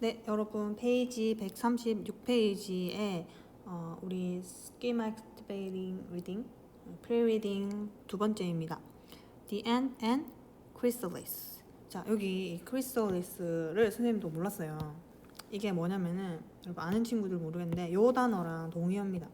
네, 여러분 페이지 136페이지에 어, 우리 Schema Activating Reading, Pre-Reading 두 번째입니다. The Ant and Chrysalis. 자, 여기 이 Chrysalis를 선생님도 몰랐어요. 이게 뭐냐면은 여러분 아는 친구들 모르겠는데 요 단어랑 동의어입니다.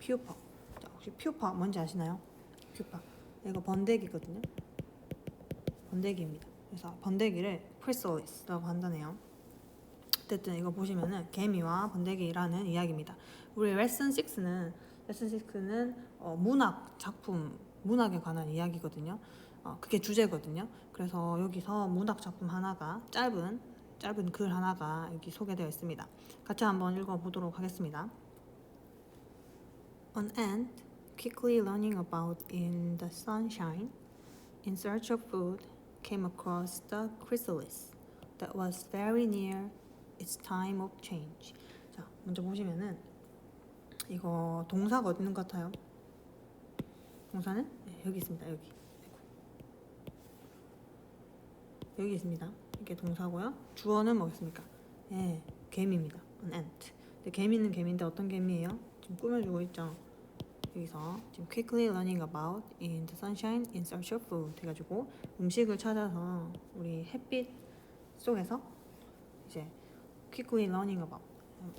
퓨퍼. 자, 혹시 퓨퍼 뭔지 아시나요? 퓨퍼. 이거 번데기거든요. 번데기입니다. 그래서 번데기를 크리솔리스라고 한다네요. 어쨌든 이거 보시면은 개미와 번데기라는 이야기입니다. 우리 레슨 6는 레슨 6는 어, 문학 작품 문학에 관한 이야기거든요. 어, 그게 주제거든요. 그래서 여기서 문학 작품 하나가 짧은 짧은 글 하나가 여기 소개되어 있습니다. 같이 한번 읽어 보도록 하겠습니다. An ant, quickly learning about in the sunshine, in search of food, came across the chrysalis that was very near its time of change. 자, 먼저 보시면은 이거 동사가 어디 있는 것 같아요? 동사는 네, 여기 있습니다. 여기. 여기 있습니다. 이게 동사고요. 주어는 뭐겠습니까? 예, 개미입니다. An ant. 근데 개미는 개미인데 어떤 개미예요? 지금 꾸며주고 있죠. 여기서 지금 quickly learning about in the sunshine in search of food 해가지고 음식을 찾아서 우리 햇빛 속에서 이제 quickly learning about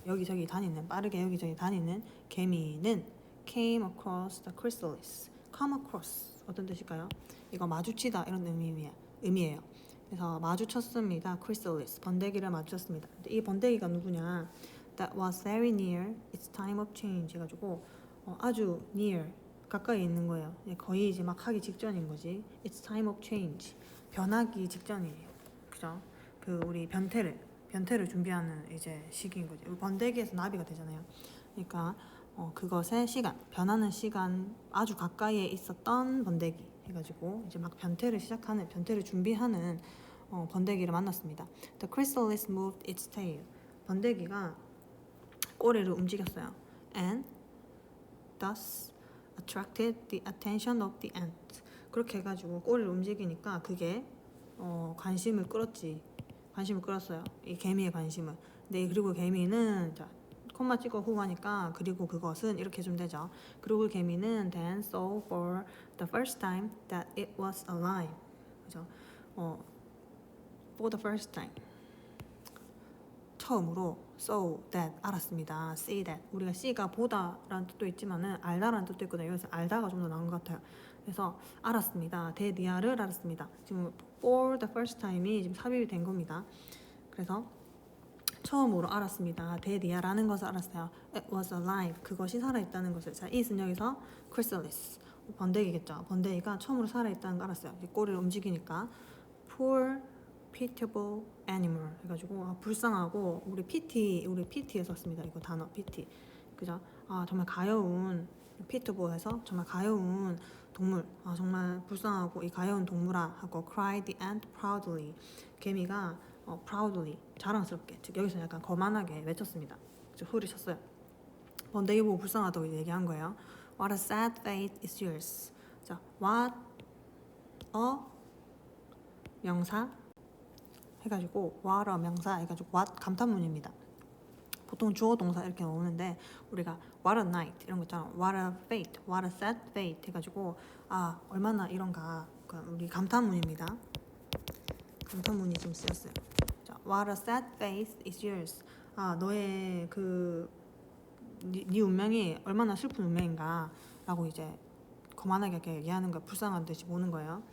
여기저기 다니는 빠르게 여기저기 다니는 개미는 came across the chrysalis come across 어떤 뜻일까요? 이거 마주치다 이런 의미예요. 의미예요. 그래서 마주쳤습니다. chrysalis 번데기를 마주쳤습니다. 근데 이 번데기가 누구냐? That was very near its time of change 해가지고 어, 아주 near 가까이 있는 거예요. 예, 거의 이제 막 하기 직전인 거지. It's time of change. 변하기 직전이에요. 그죠? 그 우리 변태를 변태를 준비하는 이제 시기인 거지. 번데기에서 나비가 되잖아요. 그러니까 어, 그것의 시간, 변하는 시간 아주 가까이에 있었던 번데기 해가지고 이제 막 변태를 시작하는 변태를 준비하는 어, 번데기를 만났습니다. The chrysalis moved its tail. 번데기가 꼬리를 움직였어요. And thus attracted the attention of the ant. 그렇게 해가지고 꼬리를 움직이니까 그게 어, 관심을 끌었지. 관심을 끌었어요. 이 개미의 관심을. 근데 그리고 개미는 자 콤마 찍어 후 하니까 그리고 그것은 이렇게 좀 되죠. 그리고 개미는 then saw for the first time that it was alive. 그죠? 어, for the first time. 처음으로 so that 알았습니다. see that 우리가 see가 보다라는 뜻도 있지만은 알다라는 뜻도 있거든요. 여기서 알다가 좀 더 나은 것 같아요. 그래서 알았습니다. 데디아를 알았습니다. 지금 for the first time이 지금 삽입이 된 겁니다. 그래서 처음으로 알았습니다. 데디아라는 것을 알았어요. It was alive. 그것이 살아있다는 것을. 자, it은 여기서 chrysalis. 번데기겠죠. 번데기가 처음으로 살아있다는 걸 알았어요. 꼬리를 움직이니까 poor pitiable animal 해가지고 아, 불쌍하고 우리 PT 우리 PT에 썼습니다. 이거 단어 PT 그죠? 아 정말 가여운 pitiable해서 정말 가여운 동물 아 정말 불쌍하고 이 가여운 동물아 하고 cried the ant proudly 개미가 어, proudly 자랑스럽게 즉 여기서 약간 거만하게 외쳤습니다. 즉 후를 쳤어요. 번데기 보고 불쌍하다고 얘기한 거예요. What a sad fate is yours. 자, what a 명사 해가지고 what'a 명사 해가지고 what 감탄문입니다. 보통 주어 동사 이렇게 나오는데 우리가 what a night 이런 거 있잖아. what a fate, what a sad fate 해가지고 아 얼마나 이런가 그 우리 감탄문입니다. 감탄문이 좀 쓰였어요. 자, what a sad fate is yours. 아 너의 그 네, 네 운명이 얼마나 슬픈 운명인가라고 이제 거만하게 얘기하는 거 불쌍한 듯이 보는 거예요.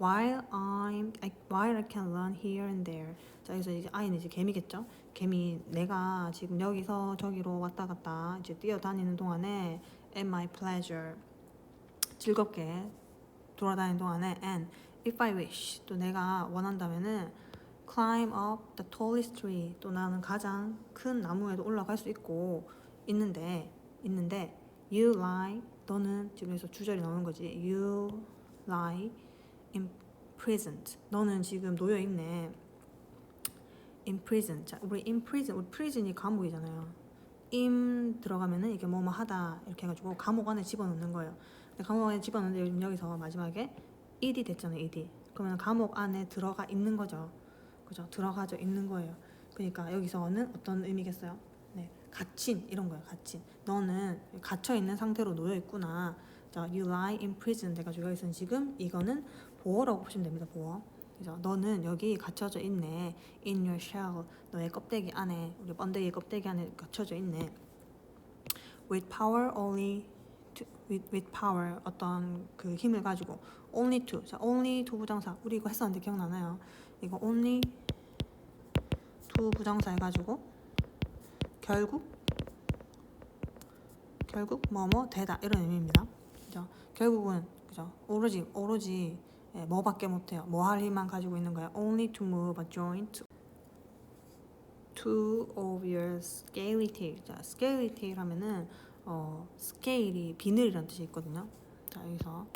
While I'm, I, while I can run here and there. 자, 여기서 이제 I는 이제 개미겠죠. 개미, 내가 지금 여기서 저기로 왔다 갔다 이제 뛰어다니는 동안에 at my pleasure 즐겁게 돌아다니는 동안에 and if I wish 또 내가 원한다면은 climb up the tallest tree 또 나는 가장 큰 나무에도 올라갈 수 있고 있는데 있는데 you lie 너는 지금 여기서 주절이 나오는 거지 you lie imprisoned. 너는 지금 놓여 있네. imprisoned. 자, 우리 imprison, 우리 prison이 감옥이잖아요. im 들어가면은 이게 뭐뭐 하다 이렇게 해가지고 감옥 안에 집어넣는 거예요. 근데 감옥 안에 집어넣는데 여기서 마지막에 ed 됐잖아요. ed. 그러면 감옥 안에 들어가 있는 거죠. 그죠? 들어가져 있는 거예요. 그러니까 여기서는 어떤 의미겠어요? 네, 갇힌 이런 거예요. 갇힌. 너는 갇혀 있는 상태로 놓여 있구나. 자, you lie in prison 돼가지고 여기서는 지금 이거는 보어라고 보시면 됩니다. 보어. 그죠? 너는 여기 갇혀져 있네. In your shell. 너의 껍데기 안에 우리 번데기 껍데기 안에 갇혀져 있네. With power only to, with, with power 어떤 그 힘을 가지고 only to. 자, only to 부정사. 우리 이거 했었는데 기억나나요? 이거 only to 부정사 해가지고 결국 결국 뭐뭐 되다 이런 의미입니다. 그죠? 결국은 그죠? 오로지 오로지 예, 뭐밖에 못해요. 뭐 할 힘만 가지고 있는 거예요. Only to move a joint two of your scaly tail. 자, scaly tail 하면은 어, 스케일이 비늘이라는 뜻이 있거든요. 자, 여기서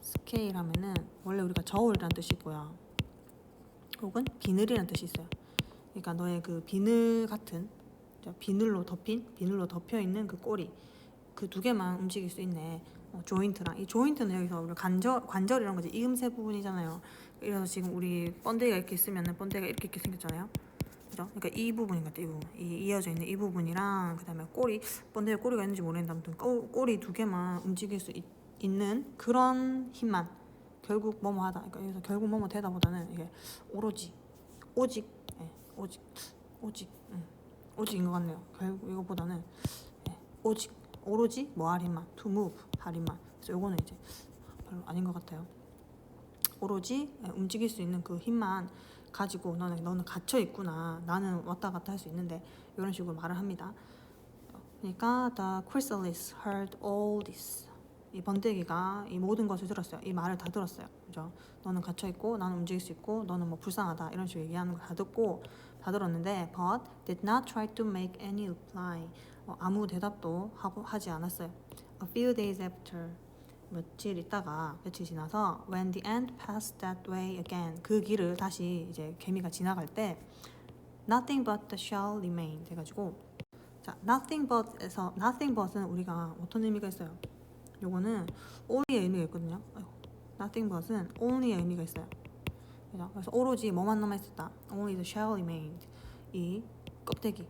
스케일 하면은 원래 우리가 저울이라는 뜻이 있고요. 혹은 비늘이라는 뜻이 있어요. 그러니까 너의 그 비늘 같은 자, 비늘로 덮인 비늘로 덮여 있는 그 꼬리 그 두 개만 움직일 수 있네. 어, 조인트랑 이 조인트는 여기서 우리 관절 관절이란 거지 이음새 부분이잖아요. 그래서 지금 우리 번데기가 이렇게 있으면은 번데기가 이렇게 이렇게 생겼잖아요. 그죠? 그러니까 이 부분인 것 같아. 이 부분. 이 이어져 있는 이 부분이랑 그다음에 꼬리 번데기 꼬리가 있는지 모르겠는데 아무튼 꼬, 꼬리 두 개만 움직일 수 있, 있는 그런 힘만 결국 뭐뭐 하다. 그러니까 여기서 결국 뭐뭐 되다보다는 이게 오로지 오직 예, 오직 오직 음, 오직인 것 같네요. 결국 이거보다는 예, 오직 오로지 뭐할 힘만 to move 할 힘만. 그래서 요거는 이제 별로 아닌 것 같아요. 오로지 예, 움직일 수 있는 그 힘만 가지고 너는 너는 갇혀 있구나. 나는 왔다 갔다 할 수 있는데 이런 식으로 말을 합니다. 그러니까 the chrysalis heard all this. 이 번데기가 이 모든 것을 들었어요. 이 말을 다 들었어요. 그죠? 너는 갇혀 있고 나는 움직일 수 있고 너는 뭐 불쌍하다 이런 식으로 얘기하는 거다 듣고 다 들었는데 but did not try to make any reply. 어, 아무 대답도 하고 하지 않았어요. A few days after 며칠 있다가 며칠 지나서 when the ant passed that way again 그 길을 다시 이제 개미가 지나갈 때 nothing but the shell remained 해가지고 자 nothing but에서 nothing but은 우리가 어떤 의미가 있어요? 요거는 only의 의미가 있거든요. 아이고, nothing but은 only의 의미가 있어요. 그래서 오로지 뭐만 남아 있었다. only the shell remained 이 껍데기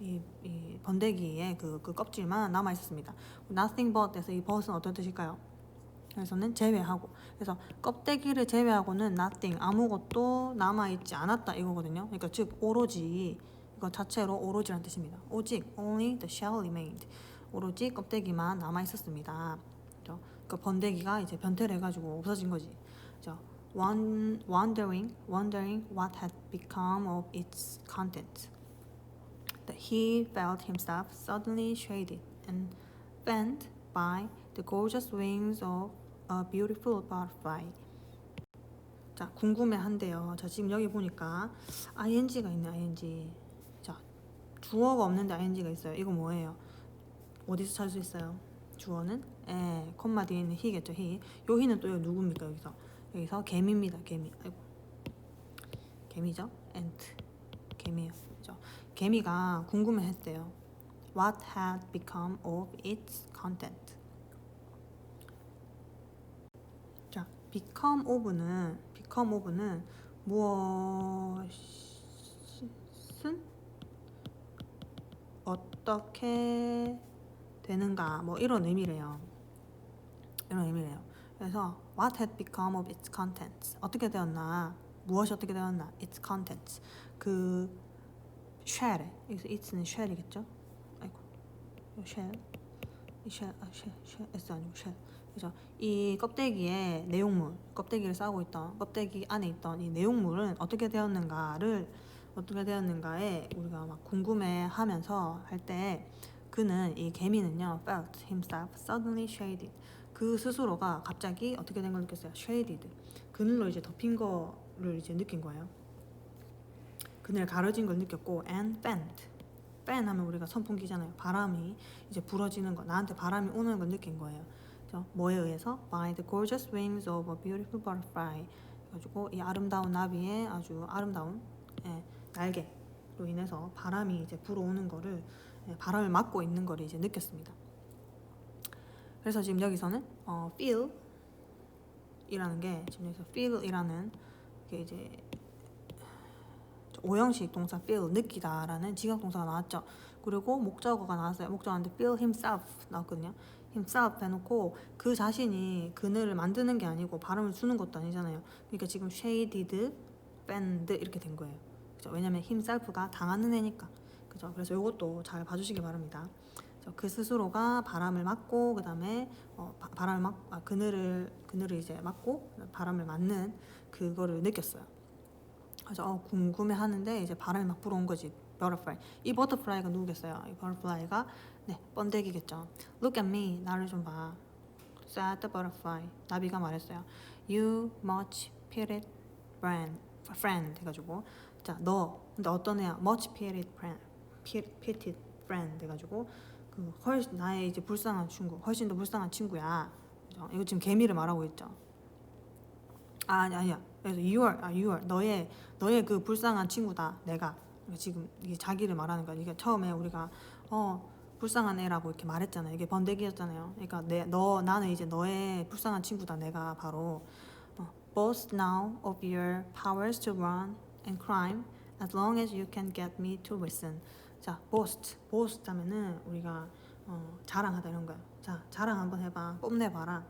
이, 이 번데기의 그, 그 껍질만 남아 있었습니다. nothing but에서 이 but은 어떤 뜻일까요? 그래서는 제외하고 그래서 껍데기를 제외하고는 nothing 아무것도 남아 있지 않았다 이거거든요. 그러니까 즉 오로지 이거 자체로 오로지라는 뜻입니다. 오직 only the shell remained 오로지 껍데기만 남아 있었습니다. 그 번데기가 이제 변태를 해가지고 없어진 거지. 그죠? Wondering, wondering what had become of its content. That he felt himself suddenly shaded and fanned by the gorgeous wings of a beautiful butterfly. 자, 궁금해한데요. 자, 지금 여기 보니까 ing가 있네, ing. 자, 주어가 없는데 ing가 있어요. 이거 뭐예요? 어디서 찾을 수 있어요? 주어는 에, 콤마 뒤에 있는 he겠죠, he. 요 he는 또 누굽니까, 여기서? 여기서 개미입니다, 개미. 아이고. 개미죠? ant. 개미예요. 개미가 궁금해했대요. What had become of its content? 자, become of는 become of는 무엇은 어떻게 되는가 뭐 이런 의미래요. 이런 의미래요. 그래서 what had become of its contents 어떻게 되었나 무엇이 어떻게 되었나 its contents 그 shell 여기서 its는 shell이겠죠? 아이고. shell s 아니고 shell 그죠? 이 껍데기의 내용물 껍데기를 싸고 있던 껍데기 안에 있던 이 내용물은 어떻게 되었는가를 어떻게 되었는가에 우리가 막 궁금해하면서 할 때 그는 이 개미는요 felt himself suddenly shaded. 그 스스로가 갑자기 어떻게 된 걸 느꼈어요? shaded. 그늘로 이제 덮인 거를 이제 느낀 거예요 그늘 가려진 걸 느꼈고 and fanned fan 하면 우리가 선풍기잖아요 바람이 이제 불어지는 거 나한테 바람이 오는 걸 느낀 거예요? 뭐에 의해서 by the gorgeous wings of a beautiful butterfly 그래가지고 이 아름다운 나비의 아주 아름다운 예, 날개로 인해서 바람이 이제 불어오는 거를 예, 바람을 막고 있는 거를 이제 느꼈습니다. 그래서 지금 여기서는 어, feel 이라는 게 지금 여기서 feel이라는 게 이제 오형식 동사 feel 느끼다라는 지각 동사가 나왔죠. 그리고 목적어가 나왔어요. 목적어인데 feel himself 나왔거든요. himself 해놓고 그 자신이 그늘을 만드는 게 아니고 발음을 주는 것도 아니잖아요. 그러니까 지금 shaded band 이렇게 된 거예요. 그죠? 왜냐면 himself가 당하는 애니까. 그죠? 그래서 이것도 잘 봐주시기 바랍니다. 그 스스로가 바람을 맞고 그 다음에 어, 바, 바람을 막 아, 그늘을 그늘을 이제 맞고 바람을 맞는 그거를 느꼈어요. 그래서 어, 궁금해 하는데 이제 바람이 막 불어온 거지. butterfly. 이 버터플라이가 누구겠어요? 이 버터플라이가 네 번데기겠죠. Look at me. 나를 좀 봐. said the butterfly. 나비가 말했어요. You much pitied friend. friend 해가지고 자 너 근데 어떤 애야? much pitied friend. pi- pitied friend 해가지고 그 훨씬 나의 이제 불쌍한 친구, 훨씬 더 불쌍한 친구야. 그죠? 이거 지금 개미를 말하고 있죠. 아 아니 아니야. 그래서 you are, 아 you are 너의 너의 그 불쌍한 친구다. 내가 지금 이게 자기를 말하는 거야. 이게 처음에 우리가 어 불쌍한 애라고 이렇게 말했잖아요. 이게 번데기였잖아요. 그러니까 내 너 나는 이제 너의 불쌍한 친구다. 내가 바로 어, boast now of your powers to run and crime as long as you can get me to listen. 자, boast, boast 하면은 우리가 어, 자랑하다 이런 거야. 자, 자랑 한번 해봐. 뽐내봐라.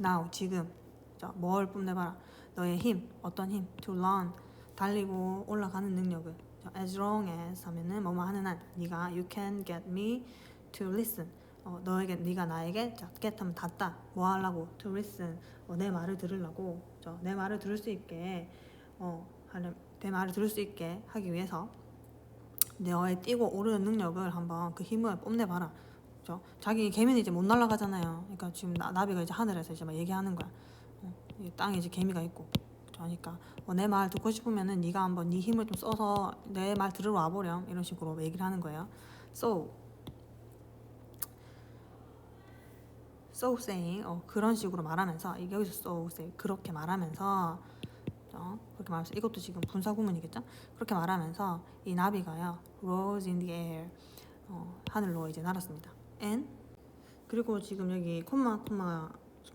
now 지금 자, 뭘 뽐내봐라. 너의 힘, 어떤 힘? To run, 달리고 올라가는 능력을. 자, as long as 하면은 뭐뭐 하는 한, 네가 you can get me to listen. 어, 너에게 네가 나에게 자, get 하면 닿다. 뭐 하려고? To listen. 어, 내 말을 들으려고. 저, 내 말을 들을 수 있게 어, 하는 내 말을 들을 수 있게 하기 위해서 너의 뛰고 오르는 능력을 한번 그 힘을 뽐내봐라. 그죠? 자기 개미는 이제 못 날아가잖아요. 그러니까 지금 나, 나비가 이제 하늘에서 이제 막 얘기하는 거야. 땅에 이제 개미가 있고. 그러니까 어, 내말 듣고 싶으면은 네가 한번 네 힘을 좀 써서 내 말 들으러 와보렴 이런 식으로 얘기를 하는 거예요. So, so saying 어, 그런 식으로 말하면서 여기서 so say 그렇게 말하면서 어, 그렇게 말해서 이것도 지금 분사 구문이겠죠? 그렇게 말하면서 이 나비가요 rose in the air 어, 하늘로 이제 날았습니다. and 그리고 지금 여기 콤마 콤마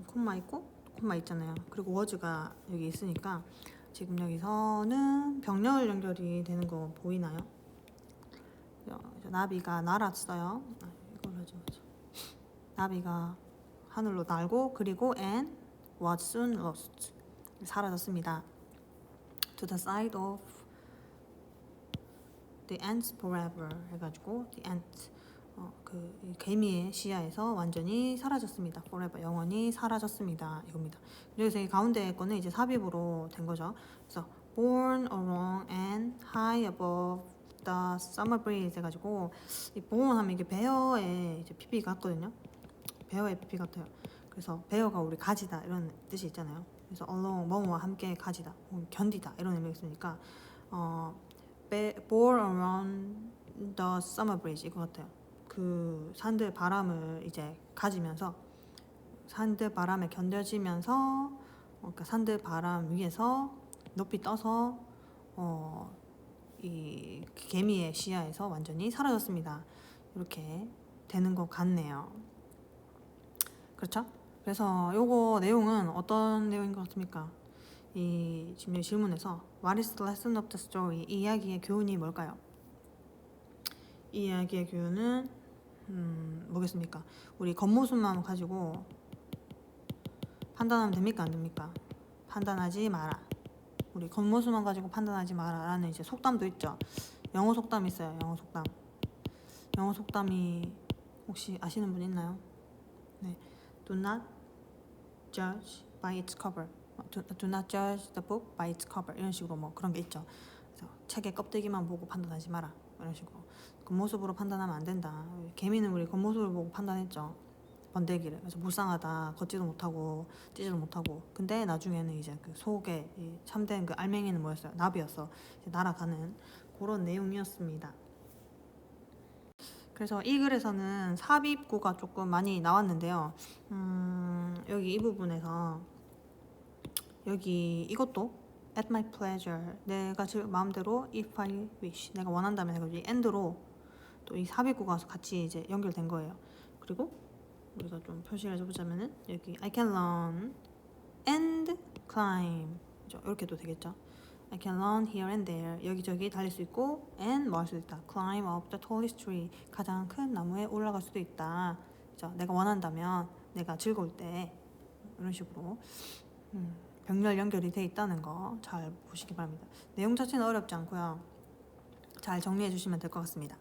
콤마 있고 콤마 있잖아요. 그리고 was가 여기 있으니까 지금 여기서는 병렬 연결이 되는 거 보이나요? 나비가 날았어요. 아, 이걸 하죠. 나비가 하늘로 날고 그리고 and was soon lost 사라졌습니다. to the side of the ants forever 해가지고 the ant 어, 그이 개미의 시야에서 완전히 사라졌습니다. forever 영원히 사라졌습니다. 이겁니다. 여기서 이 가운데 거는 이제 삽입으로 된 거죠. 그래서 born along and high above the summer breeze 해가지고 이 born 하면 이게 베어의 이제 PP 같거든요. 베어의 PP 같아요. 그래서 베어가 우리 가지다 이런 뜻이 있잖아요. 그래서 along 뭐뭐와 함께 가지다, 뭐 견디다 이런 의미가 있으니까 어, bore around the summer breeze 이거 같아요. 그 산들 바람을 이제 가지면서 산들 바람에 견뎌지면서 어, 그러니까 산들 바람 위에서 높이 떠서 어, 이 개미의 시야에서 완전히 사라졌습니다. 이렇게 되는 것 같네요. 그렇죠? 그래서 요거 내용은 어떤 내용인 것 같습니까? 이 지금 질문에서 What is the lesson of the story? 이 이야기의 교훈이 뭘까요? 이 이야기의 교훈은 음, 뭐겠습니까? 우리 겉모습만 가지고 판단하면 됩니까? 안 됩니까? 판단하지 마라. 우리 겉모습만 가지고 판단하지 마라라는 이제 속담도 있죠. 영어 속담 있어요. 영어 속담. 영어 속담이 혹시 아시는 분 있나요? 네. Do not judge by its cover. 어, Do, do not judge the book by its cover. 이런 식으로 뭐 그런 게 있죠. 책의 껍데기만 보고 판단하지 마라. 이런 식으로 겉모습으로 판단하면 안 된다. 개미는 우리 겉모습을 보고 판단했죠. 번데기를. 그래서 불쌍하다. 걷지도 못하고 뛰지도 못하고. 근데 나중에는 이제 그 속에 이 참된 그 알맹이는 뭐였어요? 나비였어. 날아가는 그런 내용이었습니다. 그래서 이 글에서는 삽입구가 조금 많이 나왔는데요. 음, 여기 이 부분에서 여기 이것도 at my pleasure. 내가 즐 마음대로 if I wish. 내가 원한다면 해가지고 이 end로 또이 삽입구가 같이 이제 연결된 거예요 그리고 우리가 좀 표시를 해보자면은 여기 I can run and climb? 이렇게도 되겠죠? I can run here and there. 여기저기 달릴 수 있고 and 뭐 할 수도 있다. Climb up the tallest tree. 가장 큰 나무에 올라갈 수도 있다. 그죠? 내가 원한다면 내가 즐거울 때 이런 식으로 음, 병렬 연결이 돼 있다는 거 잘 보시기 바랍니다. 내용 자체는 어렵지 않고요. 잘 정리해 주시면 될 것 같습니다.